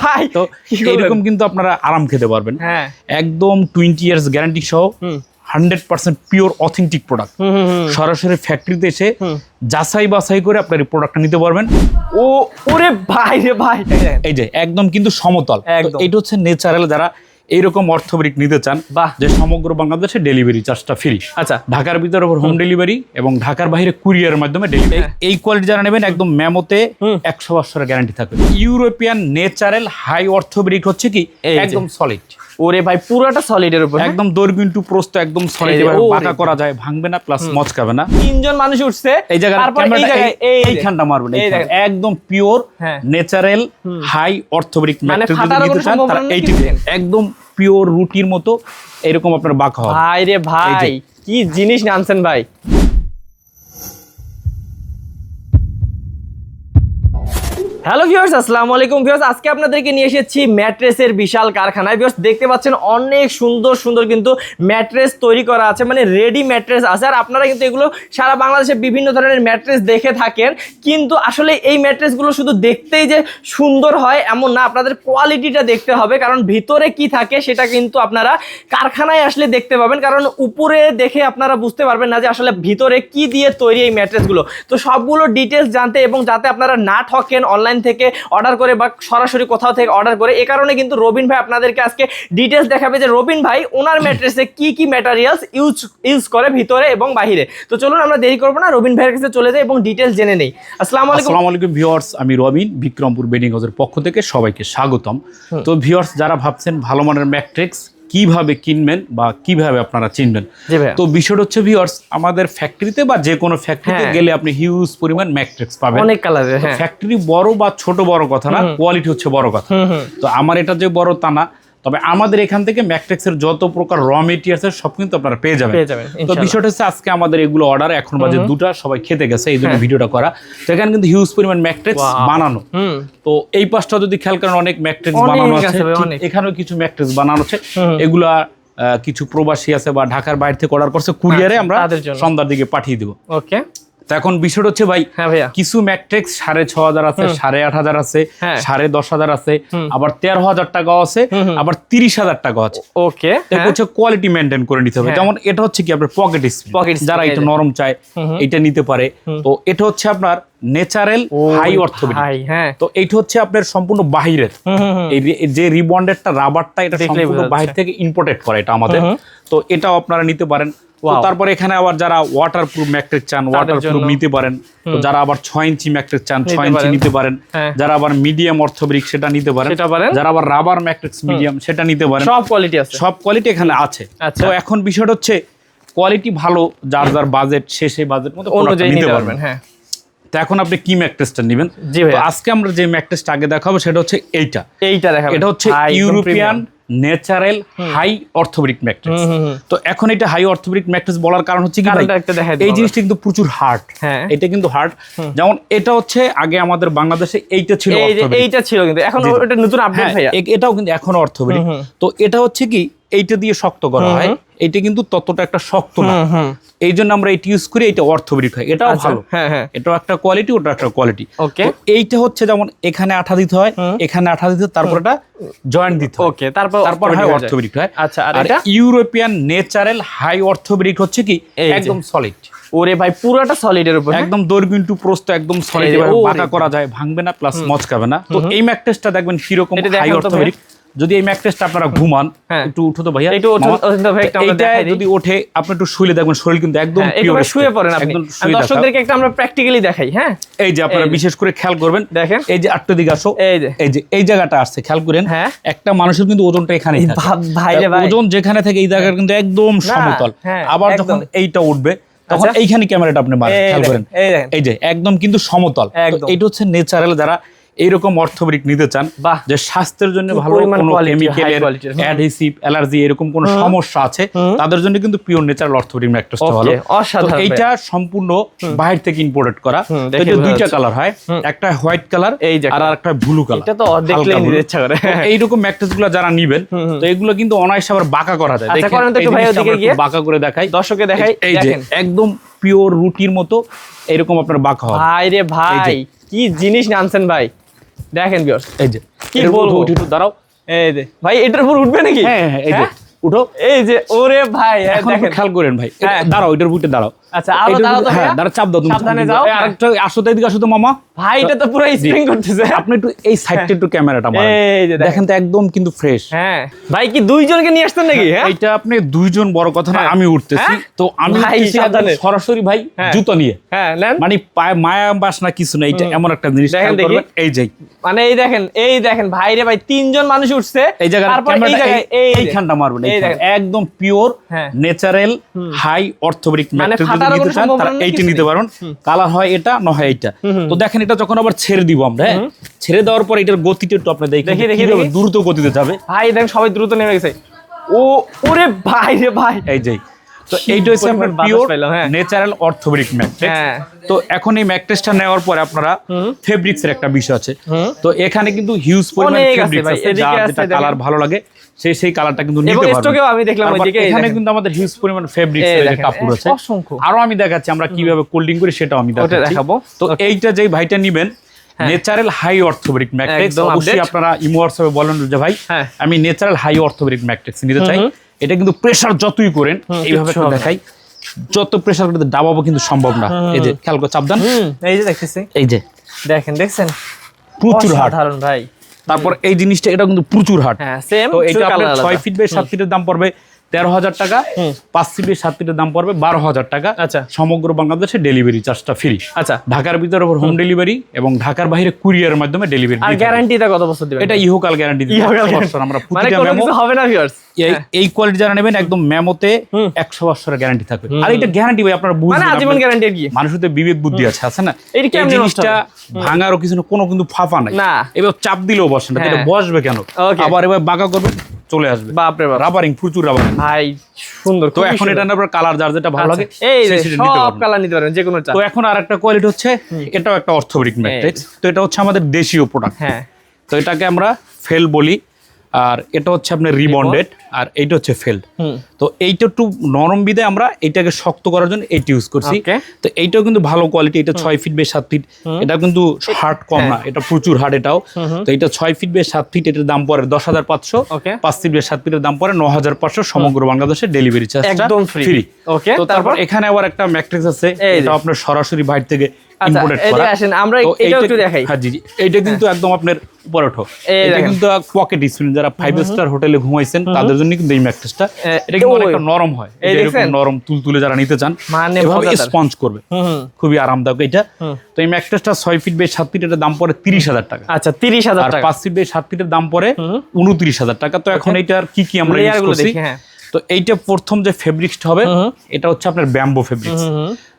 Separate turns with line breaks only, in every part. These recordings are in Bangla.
ভাই
তো এরকম কিন্তু আপনারা আরাম খেতে পারবেন।
হ্যাঁ।
একদম টোয়েন্টি ইয়ার্স গ্যারান্টি সহ hundred percent pure authentic product সরাসরি ফ্যাক্টরিতে এসে। যাচাই বাছাই করে আপনার এই প্রোডাক্টটা নিতে পারবেন।
ও ওরে ভাই রে ভাই। এই
যে একদম কিন্তু সমতল। এটা হচ্ছে নেচারাল যারা এইরকম অর্থ ব্রিক নিতে চান
বা
যে সমগ্র বাংলাদেশে ডেলিভারি চার্জটা ফ্রি
আচ্ছা।
ঢাকার ভিতরে হোম ডেলিভারি এবং ঢাকার বাইরে কুরিয়ার মাধ্যমে ডেলিভারি এই কোয়ালিটি যারা নেবেন একদম মেমোতে একশো বছরের গ্যারান্টি থাকবে। European natural high ortho brick হচ্ছে কি? একদম সলিড
ওরে ভাই পুরোটা সলিডের উপর হ্যাঁ?
একদম দৈর্ঘ্য ইন্টু প্রস্থ একদম সলিড
ওরে
বাঁকা করা যায় ভাঙবে না প্লাস মচকাবে না।
তিনজন মানুষ উঠছে
এই জায়গায়
এই জায়গায় এই
এইখানটা মারবেন একদম pure. Natural high orthopaedic mattress যদি নিতে চান তারা এইটি একদম পিওর রুটির মতো এরকম আপনার বাঁকা হবে।
ভাই রে ভাই কি জিনিস নামছেন ভাই। হ্যালো ভিউয়ার্স আসসালামু আলাইকুম। ভিউয়ার্স আজকে আপনাদেরকে নিয়ে এসেছি ম্যাট্রেসের বিশাল কারখানায়। ভিউয়ার্স দেখতে পাচ্ছেন অনেক সুন্দর সুন্দর কিন্তু ম্যাট্রেস তৈরি করা আছে মানে রেডি ম্যাট্রেস আছে। আর আপনারা কিন্তু এগুলো সারা বাংলাদেশে বিভিন্ন ধরনের ম্যাট্রেস দেখে থাকেন। কিন্তু আসলে এই ম্যাট্রেসগুলো শুধু দেখতেই যে সুন্দর হয় এমন না, আপনাদের কোয়ালিটিটা দেখতে হবে। কারণ ভিতরে কি থাকে সেটা কিন্তু আপনারা কারখানায় আসলে দেখতে পাবেন। কারণ উপরে দেখে আপনারা বুঝতে পারবেন না যে আসলে ভিতরে কি দিয়ে তৈরি এই ম্যাট্রেসগুলো। তো সবগুলো ডিটেলস জানতে এবং যাতে আপনারা না ঠকেন অনলাইন থেকে অর্ডার করে বা সরাসরি কোথাও থেকে অর্ডার করে এ কারণে কিন্তু রবিন ভাই আপনাদেরকে আজকে ডিটেলস দেখাবে যে রবিন ভাই ওনার ম্যাট্রেসে কি কি ম্যাটেরিয়ালস ইউজ ইউজ করে ভিতরে এবং বাহিরে। তো চলুন আমরা দেরি করব না রবিন ভাইয়ের কাছে চলে যাই এবং ডিটেলস জেনে নেই। আসসালামু আলাইকুম।
আসসালামু আলাইকুম ভিউয়ার্স আমি রবিন বিক্রমপুর বেডিং হাউসের পক্ষ থেকে সবাইকে স্বাগতম। তো ভিউয়ার্স যারা ভাবছেন ভালো মানের ম্যাট্রিক্স কীভাবে কিনবেন বা কীভাবে আপনারা চিনবেন? তো বিষয় হচ্ছে ভিউয়ার্স আমাদের ফ্যাক্টরিতে বা যে কোনো ফ্যাক্টরিতে। গেলে আপনি হিউজ পরিমাণ ম্যাট্রিক্স পাবেন।
অনেক কালারের
ফ্যাক্টরি বড় বা ছোট বড় কথা না কোয়ালিটি হচ্ছে বড় কথা। তো আমার এটা যে বড় তা না তবে আমাদের এখান থেকে ম্যাট্রিক্সের যত প্রকার র মেটেরিয়ালস আছে সব কিন্তু আপনারা পেয়ে যাবেন। তো বিষয়টা হচ্ছে আজকে আমাদের এগুলো অর্ডার এখন বাজে দুটা সবাই খেতে গেছে এই জন্য ভিডিওটা করা। তো এখানে কিন্তু হিউজ পরিমাণ
Wow.
বানানো। তো এই পাশটা যদি খেয়াল করেন অনেক ম্যাট্রিক্স
অনেক
বানানো
আছে।
এখানেও কিছু ম্যাট্রিক্স বানানো আছে। এগুলা কিছু প্রবাসী আছে বা ঢাকার বাইরে থেকে অর্ডার করছে কুরিয়ারে
আচ্ছা,
আমরা সন্ধ্যার দিকে পাঠিয়ে দিব।
ওকে
তো এখন বিষয়টা হচ্ছে ভাই
হ্যাঁ ভাইয়া।
কিছু ম্যাট্রিক্স সাড়ে ছ হাজার আছে সাড়ে আট হাজার আছে
হ্যাঁ।
সাড়ে দশ হাজার আছে আবার তেরো হাজার টাকাও আছে। আবার তিরিশ হাজার টাকাও আছে।
ওকে
হচ্ছে কোয়ালিটি মেনটেন করে নিতে হবে।
হ্যাঁ।
যেমন এটা হচ্ছে কি আপনার পকেট
spring,
যারা একটু নরম চায়। এটা নিতে পারে। তো এটা হচ্ছে আপনার ন্যাচারাল হাই অর্থোপেডিক
হ্যাঁ।
তো এইটা হচ্ছে আপনার সম্পূর্ণ বাহিরের। এই যে রিবন্ডেডটা রাবারটা এটা সম্পূর্ণ বাহির থেকে ইম্পোর্টেড করা এটা আমাদের। তো এটাও আপনারা নিতে পারেন. তারপরে এখানে আবার যারা ওয়াটার প্রুফ ম্যাট্রিক চান ওয়াটার প্রুফ নিতে পারেন তো যারা আবার ছয় ইঞ্চি ম্যাট্রিক চান ছয় ইঞ্চি নিতে পারেন।
হ্যাঁ।
যারা আবার মিডিয়াম অর্থোব্রিক সেটা নিতে পারেন।
সেটা
যারা আবার রাবার ম্যাট্রিক্স মিডিয়াম সেটা নিতে পারেন।
সব কোয়ালিটি আছে।
সব কোয়ালিটি এখানে আছে।
আচ্ছা।
তো এখন বিষয়টা হচ্ছে কোয়ালিটি ভালো যার যার বাজেট শেষে বাজেট মতো
অনুযায়ী
নিতে পারবেন।
হ্যাঁ।
তো এখন আপনি কি ম্যাট্রেসটা নেবেন?
জি।
আজকে আমরা যে ম্যাট্রেসটা আগে দেখাবো সেটা হচ্ছে এইটা।
এইটা দেখাবেন
এটা হচ্ছে ইউরোপিয়ান। ন্যাচারাল হাই অর্থোপেডিক
হুম।
তো এখন এটা হাই অর্থোপেডিক ম্যাট্রিক্স বলার কারণ হচ্ছে কি এই জিনিসটা কিন্তু প্রচুর হার্ড।
হ্যাঁ।
এটা কিন্তু হার্ড। যেমন এটা হচ্ছে আগে আমাদের বাংলাদেশে এইটা ছিল
এইটা ছিল কিন্তু। এখন
জি।
নতুন আপডেট
হয়ে
ভাইয়া।
এটাও কিন্তু এখন অর্থোপেডিক। তো এটা হচ্ছে কি এইটা দিয়ে শক্ত করা হয়। এইটা কিন্তু ততটা একটা শক্ত না। এই জন্য আমরা এটা ইউজ করি এটা অর্থোপেডিক হয়। এটাও
আচ্ছা,
ভালো।
হ্যাঁ হ্যাঁ।
এটাও একটা কোয়ালিটি ওটা একটা কোয়ালিটি
ওকে
এইটা হচ্ছে যেমন এখানে আঠা দিতে হয় এখানে আঠা দিতে তারপর এটা জয়েন্ট দিতে
ওকে তারপর
তারপর হয় অর্থোপেডিক হয়।
আচ্ছা আর এটা?
ইউরোপিয়ান ন্যাচারাল হাই অর্থোপেডিক হচ্ছে কি? একদম সলিড
ওরে ভাই পুরোটা সলিডের উপর? হ্যাঁ?
একদম দৈর্ঘ্য ইন্টু প্রস্থ একদম সলিড বাঁকা করা যায় ভাঙবে না প্লাস মচকাবে না। তো এই ম্যাট্রেসটা দেখবেন কীরকম
এটা
হাই অর্থোপেডিক যদি এই ম্যাট্রেসটা আপনারা ঘুমান
হ্যাঁ।
একটু উঠো তো ভাইয়া
একটু উঠুন,
মামা।
উঠুন তো ভাই, একটু আমরা দেখাই
যদি ওঠে আপনি একটু শুলে দেখবেন শরীর কিন্তু একদম
হ্যাঁ, একেবারে শুয়ে পড়েন আপনি দর্শকদেরকে একটা আমরা প্র্যাকটিক্যালি দেখাই হ্যাঁ
এই যে আপনারা বিশেষ করে খেয়াল করবেন
দেখেন।
এই যে আটটা দিকে আসো
এই যে।
এই যে এই জায়গাটা আসছে খেয়াল করেন
হ্যাঁ।
একটা মানুষের কিন্তু ওজনটা এখানেই থাকে
ভাই রে ভাই।
ওজন যেখানে থাকে এই জায়গাটা কিন্তু একদম সমতল আবার যখন এইটা উঠবে তখন
আচ্ছা।
এইখানে ক্যামেরাটা আপনি খেয়াল করেন
এই
যে একদম কিন্তু সমতল এইটা হচ্ছে ন্যাচারাল যারা এইরকম অর্থোপেডিক নিতে চান
বাহ।
যে স্বাস্থ্যের জন্য ভালো কোনো কেমিক্যালের। অ্যাডহেসিভ অ্যালার্জি এরকম কোনো সমস্যা আছে তাদের জন্য কিন্তু পিওর ন্যাচারাল অর্থোপেডিক ম্যাট্রেসটা ভালো।
অসাধারণ
এইটা সম্পূর্ণ বাইরে থেকে ইম্পোর্টেড করা। এটা দুইটা কালার হয় একটা হোয়াইট কালার
এই যে
আর একটা ব্লু কালার
এটা তো দেখলেই নিতে ইচ্ছা করে।
এইরকম ম্যাট্রেসগুলো যারা নিবেন তো এগুলো কিন্তু অনায়াসে আবার বাঁকা করা যায়।
আচ্ছা, করেন তো একটু ভাই ওদিকে গিয়ে।
বাঁকা করে দেখাই।
দর্শককে দেখাই
এই যে একদম পিওর রুটির মতো এরকম আপনার বাঁকা হবে
ভাই রে ভাই কি জিনিস নামছেন ভাই। দেখেন বিয়ার্স
এই যে
কি বলব?
উঠে একটু দাঁড়াও
এই যে ভাই এটার উপর উঠবে নাকি
হ্যাঁ হ্যাঁ এই যে
হ্যাঁ?
উঠো
এই যে ওরে ভাই হ্যাঁ, দেখেন
খেয়াল করেন ভাই
হ্যাঁ।
দাঁড়াও এটার উপরে দাঁড়াও
আচ্ছা, আরও
এটার
তো
হ্যাঁ
ভাইয়া।
চাপ দাও তুমি
সাবধানে যাও।
আরেকটা আসো তো এদিকে আসো তো মামা
ভাই এটা তো পুরো স্প্রিং করতেছে
আপনি একটু এই সাইডটা একটু ক্যামেরাটা মারেন
এই যে দেখেন।
দেখেন তো একদম কিন্তু ফ্রেশ
হ্যাঁ ভাই কি দুইজনকে নিয়ে আসতেন নাকি হ্যাঁ
এইটা আপনি দুইজন বড় কথা না
হ্যাঁ।
আমি উঠতেছি
হ্যাঁ?
তো আমি। সরাসরি ভাই
হ্যাঁ।
জুতো নিয়ে
হ্যাঁ
মানে মায়া বাস না কিছু না এটা এমন একটা জিনিস
দেখেন
খেয়াল
দেখি।
এই যে
মানে এই দেখেন এই দেখেন ভাই রে ভাই তিনজন মানুষ উঠছে
এই জায়গায়
এই জায়গায়।
এইখানটা মারবেন। একদম পিওর। ন্যাচারাল হাই অর্থোপেডিক
মানে
যদি নিতে চান তারা
নেই,
নিতে পারেন কালার হয় এটা না হয় এইটা। তো দেখেন এটা যখন আবার ছেড়ে দিব আমরা হ্যাঁ? ছেড়ে দেওয়ার পর এটার গতিটা একটু আপনি দেখেন
দেখি, দেখি, দেখি।
দ্রুত গতিতে যাবে।
ভাই দেখেন সবাই দ্রুত নেমে গেছে। ও ওরে ভাই রে ভাই।
এই যে তো এইটা হচ্ছে আপনার পিওর
হ্যাঁ।
ন্যাচারাল অর্থোপেডিক ম্যাট্রেস
হ্যাঁ।
তো এখন এই ম্যাট্রেসটা নেওয়ার পরে আপনারা ফেব্রিক্স এর একটা বিষয় আছে। তো এখানে কিন্তু হিউজ পরিমাণ ফেব্রিক্স আছে। কালার ভালো লাগে। সেই সেই কালারটা কিন্তু নিতে পারবেন
স্টকেও আমি দেখলাম ওইদিকে,
এখানে কিন্তু আমাদের হিউজ পরিমাণ
দেখেন,
কাপড় আছে।
অসংখ্য।
আরও আমি দেখাচ্ছি আমরা কীভাবে কোল্ডিং করি সেটাও আমি
দেখাবো।
তো এইটা যেই ভাইটা নিবেন ন্যাচারাল হাই অর্থোপেডিক ম্যাট্রিক্স অবশ্যই আপনারা ইমো হোয়াটসঅ্যাপে বলেন যে ভাই
হ্যাঁ।
আমি ন্যাচারাল হাই অর্থোপেডিক ম্যাট্রিক্স নিতে চাই। এটা কিন্তু প্রেসার যতই করেন এইভাবে। দেখাই। যত প্রেসার করতে দাবাবো কিন্তু সম্ভব না। এই যে খেয়াল করে চাপদান
হুম এই যে দেখতেছি।
এই যে।
দেখেন দেখছেন?
প্রচুর হার্ড
অসাধারণ ভাই।
তারপর এই জিনিসটা এটা কিন্তু প্রচুর হাট
হ্যাঁ সেম
তো এটা আপনার ছয় ফিট বাই সাত ফিটের দাম পড়বে। তেরো হাজার টাকা পাঁচ বাই সাত ফিটের দাম পড়বে বারো হাজার টাকা।
আচ্ছা।
সমগ্র বাংলাদেশে ডেলিভারি চার্জটা ফ্রি।
আচ্ছা।
ঢাকার ভিতরে হোম। ডেলিভারি এবং ঢাকার বাইরে কুরিয়ার মাধ্যমে ডেলিভারি
আর গ্যারান্টিটা কত বছর দিবেন?
এটা ইহকাল গ্যারান্টি। আমরা
মানে কোনো কিছু হবে না ভিউয়ার্স
এই কোয়ালিটি যারা নেবেন একদম মেমোতে একশো বছরের গ্যারান্টি থাকবে। আর এটা গ্যারান্টি ভাই আপনারা
মানে
বুঝবেন
আজীবন গ্যারান্টি কি?
মানুষের তো বিবেক বুদ্ধি আছে আছে না? এই জিনিসটা ভাঙারও কিছু না কোনো কিন্তু ফাফা নাই। এবার চাপ দিলেও বসে না এটা
হ্যাঁ।
বসবে কেন? আবার এবার বাঁকা করবে। চলে আসবে।
বাপরে বাপ।
রাবারিং প্রচুর রাবারিং
ভাই সুন্দর
তো এখন এটা নেবার কালার যার যেটা ভালো লাগে
আচ্ছা, এই যে
নিতে
সব। কালার নিতে পারবেন যে কোনো চা
তো এখন আর একটা কোয়ালিটি হচ্ছে এটাও একটা অর্থোপেডিক ম্যাট তো এটা হচ্ছে আমাদের দেশীয় প্রোডাক্ট
হ্যাঁ।
তো এটাকে আমরা ফেল বলি আর এটা হচ্ছে আপনার রিবন্ডেড আর এইটা হচ্ছে ফেল্ড তো এইটা একটু নরম বিদে আমরা এটাকে শক্ত করার জন্য এইটা ইউজ করছি। তো এইটাও কিন্তু ভালো কোয়ালিটি এটা ছয় ফিট বাই সাত ফিট এটা কিন্তু হার্ড কম
হ্যাঁ।
না এটা প্রচুর হার্ড এটাও। তো এটা ছয় ফিট বে সাত ফিট এটার দাম পড়ে দশ হাজার পাঁচশো। পাঁচ ফিট বে সাত ফিটের দাম পড়ে ন হাজার পাঁচশো সমগ্র বাংলাদেশে ডেলিভারি চার্জ
একদম
ফ্রি
Okay,
তো তারপর? এখানে আবার একটা ম্যাট্রিক্স আছে এটা আপনার সরাসরি বাইরে থেকে ইম্পোর্টেড করা
আসেন, আমরা
তো
একটু দেখাই।
হ্যাঁ জি জি। কিন্তু একদম আপনার উপরে ওঠো। এটা কিন্তু পকেট স্প্রিং যারা ফাইভ স্টার হোটেলে ঘুমাইছেন তাদের জন্য কিন্তু এই ম্যাট্রেসটা এটা কিন্তু অনেকটা নরম হয়। এরকম নরম তুলতুলে যারা নিতে চান
মানে
এভাবে স্পঞ্জ করবে। খুবই আরামদায়ক এটা। তো এই ম্যাট্রেসটা ছয় ফিট বাই সাত ফিট এটার দাম পড়ে তিরিশ হাজার টাকা।
আচ্ছা তিরিশ হাজার
আর পাঁচ ফিট বাই সাত ফিটের দাম পড়ে উনত্রিশ হাজার টাকা। তো এখন এইটার কি কি আমরা
Layer
ইউজ করছি?
হ্যাঁ।
তো এইটা প্রথম যে ফেব্রিক্সটা হবে এটা হচ্ছে আপনার ব্যাম্বো ফেব্রিক্স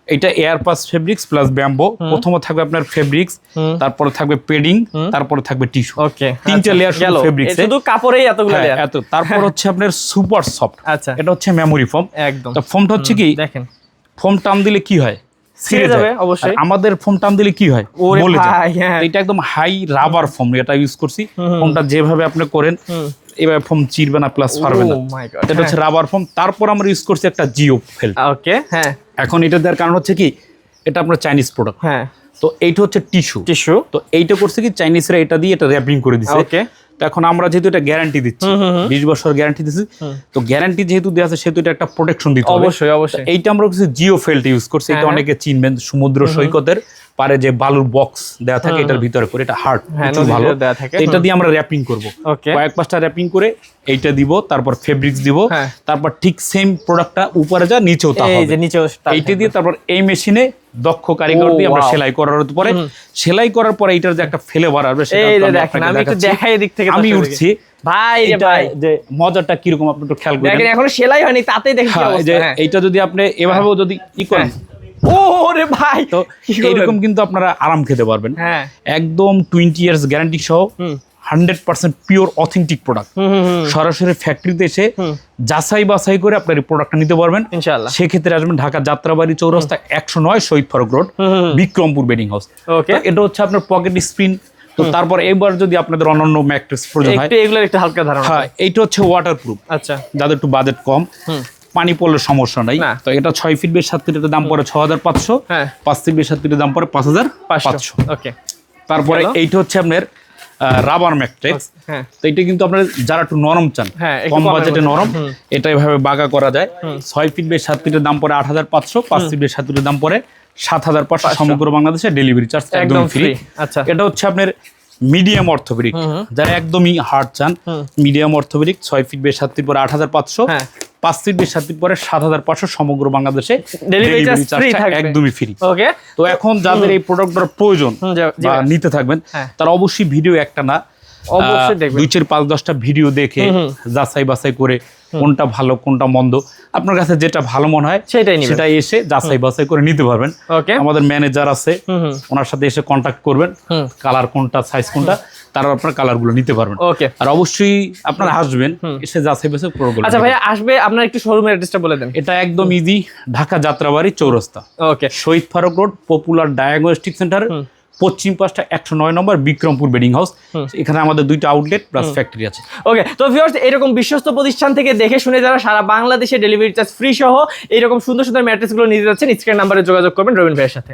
এটা air pass fabrics plus bamboo প্রথমে থাকবে আপনার ফেব্রিক্স তারপরে থাকবে পেডিং তারপরে থাকবে টিস্যু
ওকে
তিনটা লেয়ার
গেল
শুধু ফেব্রিক্স
শুধু কাপড়েই এতগুলো
হ্যাঁ,
layer।
এত। তারপর হচ্ছে আপনার সুপার সফট
আচ্ছা।
এটা হচ্ছে মেমোরি ফোম
একদম।
তো ফোমটা হচ্ছে কি?
দেখেন।
ফোম টান দিলে কি হয়? ছিঁড়ে
যাবে, অবশ্যই।
আমাদের ফোম টান দিলে কি হয়?
ওরে
বলে যায়।
হ্যাঁ।
এটা একদম হাই রাবার ফোম এটা ইউজ করছি। ফোমটা যেভাবে আপনি করেন এভাবে ফোম চিরবে না প্লাস পারবে না।
Oh
এটা হচ্ছে রাবার ফোম তারপর আমরা ইউজ করছি একটা জিও ফেল
ওকে হ্যাঁ।
এখন এটা দেওয়ার কারণ হচ্ছে কি এটা আপনার চাইনিজ প্রোডাক্ট
হ্যাঁ।
তো এইটা হচ্ছে টিস্যু
টিস্যু
তো এইটা করছে কি চাইনিজরা এটা দিয়ে এটা র্যাপিং করে দিছে।
ওকে
তো এখন আমরা যেহেতু এটা গ্যারান্টি দিচ্ছি বিশ বছর গ্যারান্টি দিচ্ছি তো গ্যারান্টি যেহেতু দেওয়া আছে সেহেতু এটা একটা প্রোটেকশন দিতে হবে।
অবশ্যই অবশ্যই।
এইটা আমরা কিছু জিও ফেল্ট ইউজ করছি এটা
হ্যাঁ।
অনেকে চিনবেন সমুদ্র সৈকতের। পারে যে বালুর বক্স দেওয়া থাকে এটার ভিতরে করে এটা হার্ড
হ্যাঁ,
ভালো। এটা দিয়ে আমরা র্যাপিং করব. কয়েক পাঁচটা র্যাপিং করে এইটা দিব তারপর ফেব্রিক্স দিব
হ্যাঁ।
তারপর ঠিক সেম প্রোডাক্টটা উপরে যা নিচেও তা
এই
হবে।
যে নিচেও তার
এইটা দিয়ে তারপর এই মেশিনে দক্ষ কারিগর দিয়ে আমরা সেলাই করার পরে সেলাই করার পরে এইটার যে একটা ফ্লেভার আসবে সেটা
এই
তো আমি
দেখেন আমি একটু দেখাই এদিক থেকে
আমি উঠছি।
ভাই ভাই।
যে মজাটা কীরকম আপনি একটু খেয়াল
দেখেন
করেন
এখনও সেলাই হয়নি তাতেই দেখি
হ্যাঁ, এই যে। এইটা যদি আপনি এভাবেও যদি ই করেন
ও রে ভাই
তো? এইরকম কিন্তু আপনারা আরাম খেতে পারবেন।
হ্যাঁ।
একদম টোয়েন্টি ইয়ার্স গ্যারান্টি সহ hundred percent pure authentic product সরাসরি ফ্যাক্টরিতে এসে যাচাই বাছাই করে আপনার এই প্রোডাক্টটা নিতে পারবেন।
ইনশাআল্লাহ।
সেক্ষেত্রে আসবেন ঢাকা যাত্রাবাড়ি চৌরাস্তা একশো নয় Shahid Faruk road Bikrampur bedding house. এটা হচ্ছে আপনার পকেট স্পিন তো তারপর এবার যদি আপনাদের অন্যান্য ম্যাট্রেস প্রয়োজন হয়
একটু এগুলোর একটু হালকা ধারণা
হ্যাঁ এইটা হচ্ছে ওয়াটার প্রুফ
আচ্ছা।
যাদের একটু বাজেট কম। পানি পড়লে সমস্যা নাই। তো এটা ছয় ফিট বেশ সাত ফিটের দাম পড়ে ছ হাজার পাঁচশো।
হ্যাঁ।
পাঁচ ফিট বেশ সাত ফিটের দাম পড়ে পাঁচ হাজার পাঁচশো।
ওকে।
তারপরে এইটা হচ্ছে আপনার রাবার ম্যাট্রেক্স
হ্যাঁ।
তো এটা কিন্তু আপনার যারা একটু নরম চান
হ্যাঁ,
কম বাজেটে নরম এটা এভাবে বাগা করা যায়। ছয় ফিট বাই সাত ফিটের দাম পড়ে আট হাজার পাঁচশো পাঁচ ফিট বাই সাত ফিটের দাম পড়ে সাত হাজার পাঁচশো। সমগ্র বাংলাদেশে ডেলিভারি চার্জ
একদম
ফ্রি
আচ্ছা।
এটা হচ্ছে আপনার মিডিয়াম অর্থোপেডিক যারা একদমই হার্ড চান মিডিয়াম অর্থোপেডিক ছয় ফিট বাই সাত ফিট পরে আট হাজার পাঁচশো। পাঁচ বাই সাত পরে সাত হাজার পাঁচশো সমগ্র বাংলাদেশে ডেলিভারি চার্জ একদমই ফ্রি
ওকে
তো এখন যাদের এই প্রোডাক্টটার প্রয়োজন বা নিতে থাকবেন
হ্যাঁ।
তারা অবশ্যই ভিডিও একটা না। দুই চার পাঁচ দশটা ভিডিও দেখে যাচাই বাছাই করে কোনটা ভালো কোনটা মন্দ। আপনার কাছে যেটা ভালো মনে হয়
সেটাই।
সেটাই এসে যাচাই বাছাই করে নিতে পারবেন।
ওকে।
আমাদের ম্যানেজার আছে ওনার সাথে এসে কন্ট্যাক্ট করবেন। কালার কোনটা সাইজ কোনটা তারা আপনার কালারগুলো নিতে পারবেন।
ওকে।
আর অবশ্যই আপনারা আসবেন এসে যাচাই বাছাই করে
আচ্ছা ভাইয়া আসবে আপনার একটু শোরুমের অ্যাড্রেসটা বলে দেন।
এটা একদম ইজি ঢাকা যাত্রাবাড়ি চৌরাস্তা।
Okay.
Shahid Faruk road popular diagnostic centre পশ্চিম পাশটা একশো নয় নম্বর বিক্রমপুর বেডিং হাউস। এখানে আমাদের দুইটা আউটলেট প্লাস ফ্যাক্টরি আছে।
ওকে তো ভিউয়ার্স এরকম বিশ্বস্ত প্রতিষ্ঠান থেকে দেখে শুনে যারা সারা বাংলাদেশে ডেলিভারি চার্জ ফ্রি সহ এরকম সুন্দর সুন্দর ম্যাট্রেসগুলো নিতে যাচ্ছেন স্ক্রিন নাম্বারে যোগাযোগ করবেন রবীন ভাইয়ের সাথে।